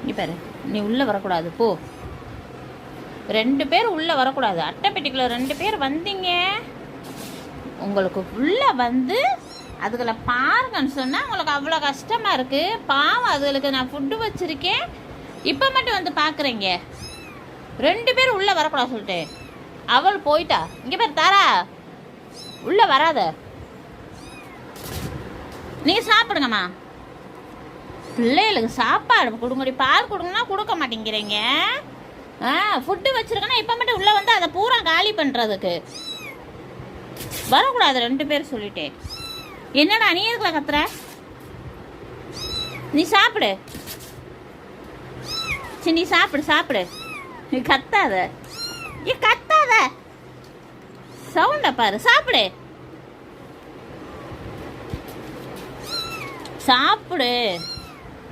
இங்கே பாரு நீ உள்ளே வரக்கூடாது போ. ரெண்டு பேர் உள்ளே வரக்கூடாது. அட்டைப்பெட்டிக்குள்ள ரெண்டு பேர் வந்தீங்க. உங்களுக்கு உள்ளே வந்து அதுகளை பாருங்கன்னு சொன்னால் உங்களுக்கு அவ்வளோ கஷ்டமாக இருக்குது பாவம் அதுகளுக்கு நான் ஃபுட்டு வச்சுருக்கேன். இப்போ மட்டும் வந்து பார்க்குறீங்க ரெண்டு பேர் உள்ளே வரக்கூடாது சொல்லிட்டு அவள் போயிட்டா. இங்கே பேர் தாரா. உள்ளே வராத. நீங்கள் சாப்பிடுங்கம்மா. பிள்ளைகளுக்கு சாப்பாடு கொடுங்கடி பால் கொடுங்கன்னா கொடுக்க மாட்டேங்கிறீங்க. ஆ ஃபுட்டு வச்சுருக்கேன்னா இப்போ மட்டும் உள்ளே வந்து அதை பூரா காலி பண்ணுறதுக்கு வரக்கூடாது ரெண்டு பேர் சொல்லிட்டேன் என்னடா நீ எதுக்குல கத்துற? நீ சாப்பிடு. சரி நீ சாப்பிடு சாப்பிடு. நீ கத்தாத. நீ கத்தாத. சவுண்டை பாரு சாப்பிடு. சாப்பிடு.